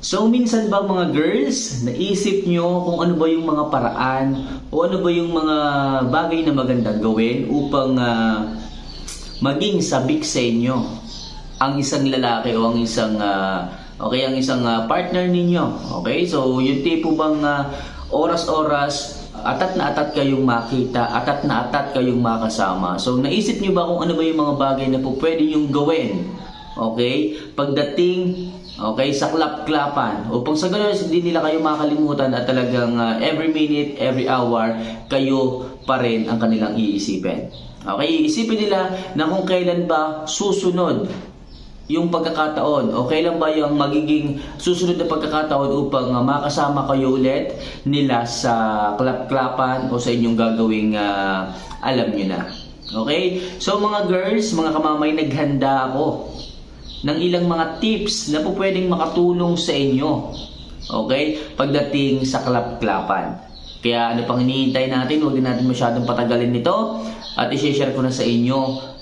So minsan ba mga girls, naisip nyo kung ano ba yung mga paraan o ano ba yung mga bagay na magandang gawin upang ah, maging sabik sa inyo ang isang lalaki o ang isang ah, okay ang isang ah, partner ninyo. Okay? So yung tipo bang ah, oras-oras atat na atat kayong makita, atat na atat kayong makasama. So naisip nyo ba kung ano ba yung mga bagay na po pwede yung gawin? Okay? Pagdating Okay, sa klap-klapan. Upang sa ganun, hindi nila kayo makalimutan at talagang ah, every minute, every hour, kayo pa rin ang kanilang iisipin. Okay, iisipin nila na kung kailan ba susunod yung pagkakataon o kailan ba yung magiging susunod na pagkakataon upang ah, makasama kayo ulit nila sa klap-klapan o sa inyong gagawing ah, alam nyo na. Okay? So mga girls, mga kamamay, naghanda ako ng ilang mga tips na po pwedeng makatulong sa inyo. Okay? Pagdating sa klap-klapan. Kaya ano pang hinihintay natin, huwag din natin masyadong patagalin nito at i-share ko na sa inyo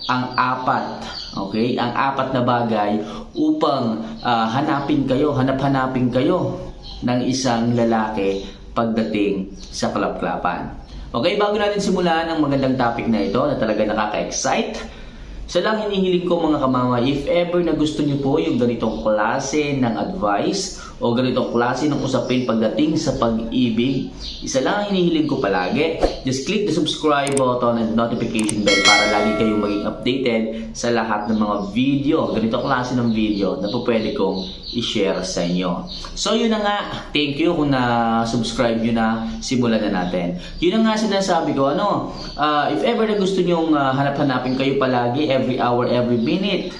ang apat. Okay? Ang apat na bagay upang ah, hanapin kayo, hanap-hanapin kayo ng isang lalaki pagdating sa klap-klapan. Okay, bago natin simulan ang magandang topic na ito na talaga nakaka-excite, sa lang hinihiling ko mga kamama, if ever na gusto niyo po yung ganitong klase ng advice o ganitong klase ng usapin pagdating sa pag-ibig, isa lang ang hinihiling ko palagi. Just click the subscribe button and notification bell para lagi kayong maging updated sa lahat ng mga video, ganitong klase ng video na po pwede kong i-share sa inyo. So yun na nga, thank you kung na-subscribe nyo na, simulan na natin. Yun na nga sinasabi ko, ano, ah, if ever na gusto nyong ah, hanap-hanapin kayo palagi, every hour, every minute,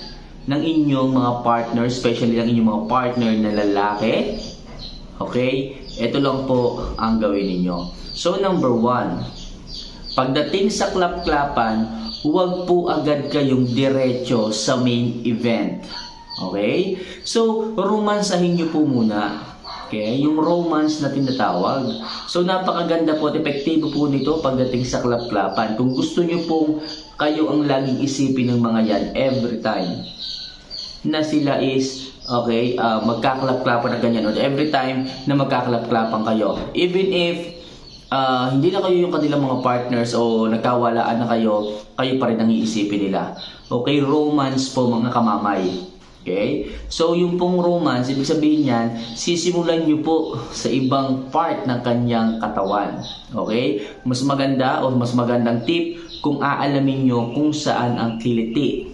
ng inyong mga partner, especially ng inyong mga partner na lalaki, okay, ito lang po ang gawin ninyo. So number one, pagdating sa klap-klapan, huwag po agad kayong diretso sa main event. Okay? So, romansahin nyo po muna. Okay? Yung romance na tinatawag. So, napakaganda po at epektibo po nito pagdating sa klap-klapan. Kung gusto nyo pong kayo ang laging isipin ng mga yan every time na sila is okay, uh, magkaklap-klapan na ganyan or every time na magkaklap-klapan kayo. Even if ah, hindi na kayo yung kanilang mga partners o nagkawalaan na kayo, kayo pa rin ang iisipin nila. Okay, romance po mga kamamay. Okay? So, yung pong romance, ibig sabihin yan, sisimulan nyo po sa ibang part ng kanyang katawan. Okay? Mas maganda o mas magandang tip kung aalamin nyo kung saan ang kiliti.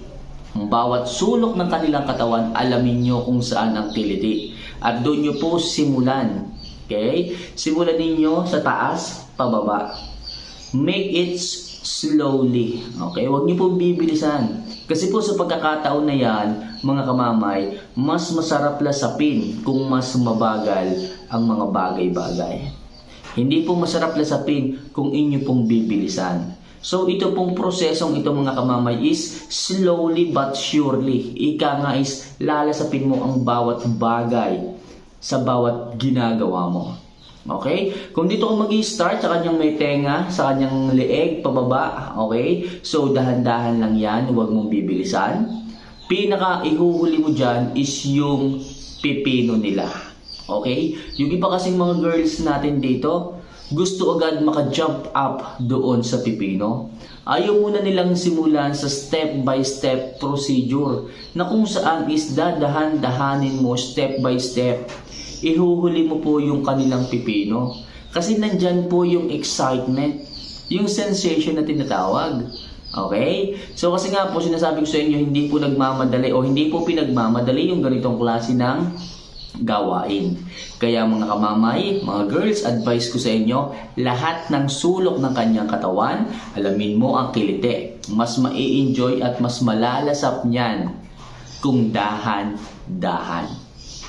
Ang bawat sulok ng kanilang katawan, alamin nyo kung saan ang kiliti. At doon nyo po simulan. Okay? Simulan ninyo sa taas, pababa. Make it slowly. Okay? Huwag niyo pong bibilisan. Kasi po sa pagkakataon na yan, mga kamamay, mas masarap lasapin kung mas mabagal ang mga bagay-bagay. Hindi po masarap lasapin kung inyo pong bibilisan. So ito pong prosesong ito mga kamamay is slowly but surely. Ika nga is lalasapin mo ang bawat bagay sa bawat ginagawa mo. Okay? Kung dito ka mag start sa kanyang may tenga, sa kanyang leeg, pababa, okay? So, dahan-dahan lang yan, huwag mong bibilisan. Pinaka ihuhuli mo dyan is yung pipino nila. Okay? Yung iba kasing mga girls natin dito, gusto agad maka-jump up doon sa pipino. Ayaw muna nilang simulan sa step-by-step procedure na kung saan is dadahan-dahanin mo step by step ihuhuli mo po yung kanilang pipino. Kasi nandyan po yung excitement, yung sensation na tinatawag. Okay? So kasi nga po sinasabi ko sa inyo, hindi po nagmamadali o hindi po pinagmamadali yung ganitong klase ng gawain. Kaya mga kamamay, mga girls, advice ko sa inyo, lahat ng sulok ng kanyang katawan, alamin mo ang kilite. Mas mai-enjoy at mas malalasap niyan kung dahan-dahan.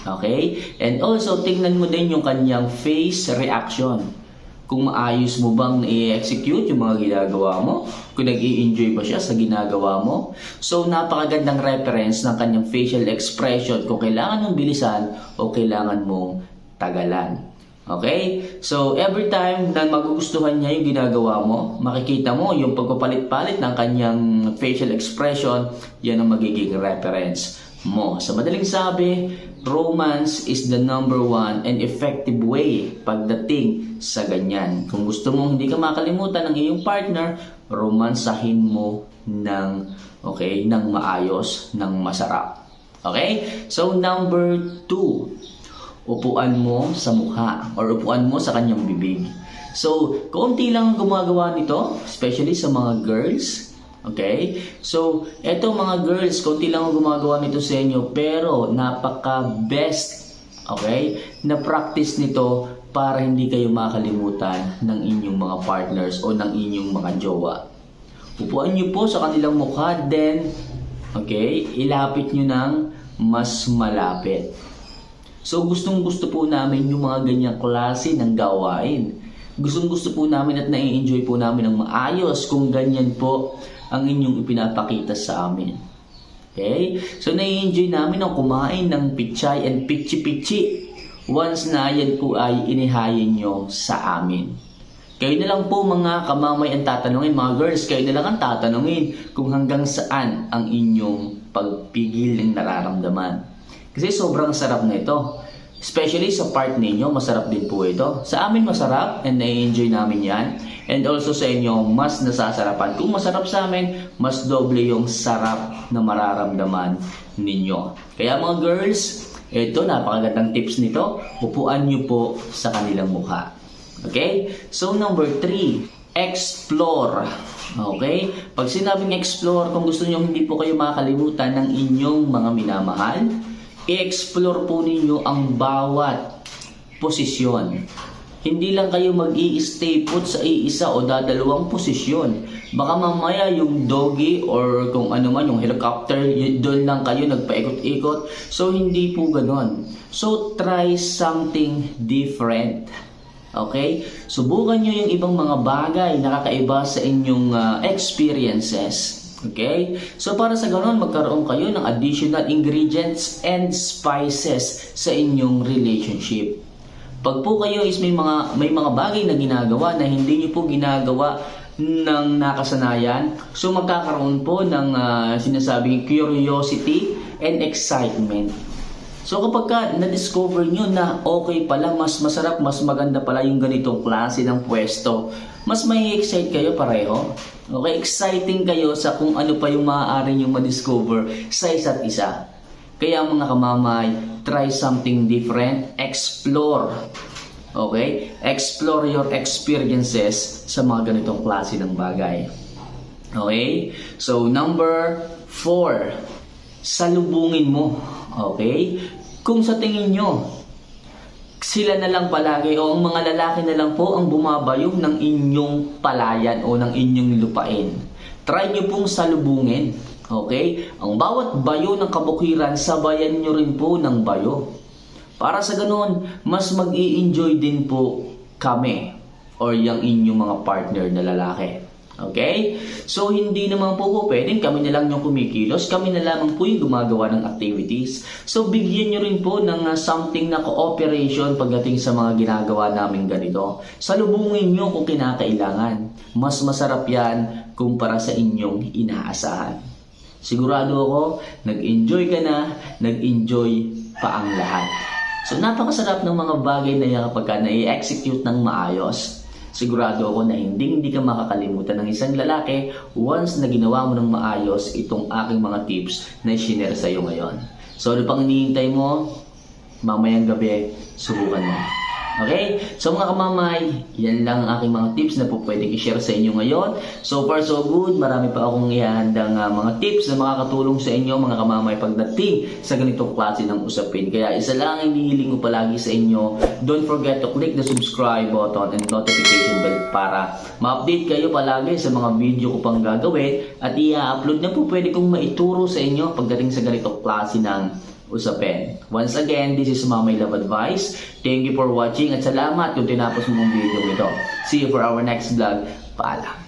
Okay? And also, tingnan mo din yung kanyang face reaction. Kung maayos mo bang i-execute yung mga ginagawa mo, kung nag enjoy ba siya sa ginagawa mo. So, napakagandang reference ng kanyang facial expression kung kailangan mong bilisan o kailangan mong tagalan. Okay? So, every time na magugustuhan niya yung ginagawa mo, makikita mo yung pagpapalit-palit ng kanyang facial expression, yan ang magiging reference mo. Sa madaling sabi, romance is the number one and effective way pagdating sa ganyan. Kung gusto mong hindi ka makalimutan ng iyong partner, romansahin mo ng okay, ng maayos, ng masarap. Okay? So number two, upuan mo sa mukha or upuan mo sa kanyang bibig. So, kaunti lang ang gumagawa nito, especially sa mga girls. Okay? So, eto mga girls, kaunti lang ang gumagawa nito sa inyo, pero napaka-best, okay, na practice nito para hindi kayo makalimutan ng inyong mga partners o ng inyong mga jowa. Upuan niyo po sa kanilang mukha, then, okay, ilapit niyo ng mas malapit. So gustong gusto po namin yung mga ganyang klase ng gawain. Gustong gusto po namin at nai-enjoy po namin ng maayos kung ganyan po ang inyong ipinapakita sa amin. Okay? So nai-enjoy namin ang kumain ng pichay and pichi-pichi once na yan po ay inihayin nyo sa amin. Kayo na lang po mga kamamay ang tatanungin, mga girls, kayo na lang ang tatanungin kung hanggang saan ang inyong pagpigil ng nararamdaman. Kasi sobrang sarap na ito. Especially sa part ninyo, masarap din po ito. Sa amin masarap and nai-enjoy namin yan. And also sa inyo, mas nasasarapan. Kung masarap sa amin, mas doble yung sarap na mararamdaman ninyo. Kaya mga girls, ito, napakagandang tips nito. Upuan nyo po sa kanilang mukha. Okay? So, number three, explore. Okay? Pag sinabing explore, kung gusto nyo hindi po kayo makakalimutan ng inyong mga minamahal, i-explore po ninyo ang bawat posisyon. Hindi lang kayo mag stay put sa iisa o dadalawang posisyon. Baka mamaya yung doggy or kung ano man yung helicopter, doon lang kayo nagpaikot-ikot. So hindi po ganon. So try something different. Okay? Subukan nyo yung ibang mga bagay na kakaiba sa inyong ah, experiences. Okay? So para sa ganon, magkaroon kayo ng additional ingredients and spices sa inyong relationship. Pag po kayo is may mga may mga bagay na ginagawa na hindi niyo po ginagawa ng nakasanayan, so magkakaroon po ng ah, sinasabing curiosity and excitement. So kapag ka na-discover nyo na okay pala, mas masarap, mas maganda pala yung ganitong klase ng pwesto, mas may excite kayo pareho. Okay, exciting kayo sa kung ano pa yung maaari nyo ma-discover sa isa't isa. Kaya mga kamamay, try something different, explore. Okay? Explore your experiences sa mga ganitong klase ng bagay. Okay? So, number four, salubungin mo. Okay? Kung sa tingin nyo, sila na lang palagi o ang mga lalaki na lang po ang bumabayong ng inyong palayan o ng inyong lupain. Try nyo pong salubungin. Okay? Ang bawat bayo ng kabukiran, sabayan nyo rin po ng bayo. Para sa ganun, mas mag enjoy din po kami or yung inyong mga partner na lalaki. Okay? So, hindi naman po po pwedeng kami na lang yung kumikilos, kami na lamang po yung gumagawa ng activities. So, bigyan nyo rin po ng uh, something na cooperation pagdating sa mga ginagawa namin ganito. Salubungin nyo kung kinakailangan. Mas masarap yan kumpara sa inyong inaasahan. Sigurado ako, nag-enjoy ka na, nag-enjoy pa ang lahat. So, napakasarap ng mga bagay na yan kapag ka na-execute ng maayos. Sigurado ako na hindi hindi ka makakalimutan ng isang lalaki once na ginawa mo ng maayos itong aking mga tips na i-share sa iyo ngayon. So ano pang hinihintay mo? Mamayang gabi, subukan mo. Okay? So mga kamamay, yan lang ang aking mga tips na po pwedeng i-share sa inyo ngayon. So far so good, marami pa akong ihahandang uh, mga tips na makakatulong sa inyo mga kamamay pagdating sa ganitong klase ng usapin. Kaya isa lang ang hinihiling ko palagi sa inyo, don't forget to click the subscribe button and notification bell para ma-update kayo palagi sa mga video ko pang gagawin at i-upload na po pwede kong maituro sa inyo pagdating sa ganitong klase ng usapin. Once again, this is Mamay Love Advice. Thank you for watching at salamat kung tinapos mo ang video ito. See you for our next vlog. Paalam.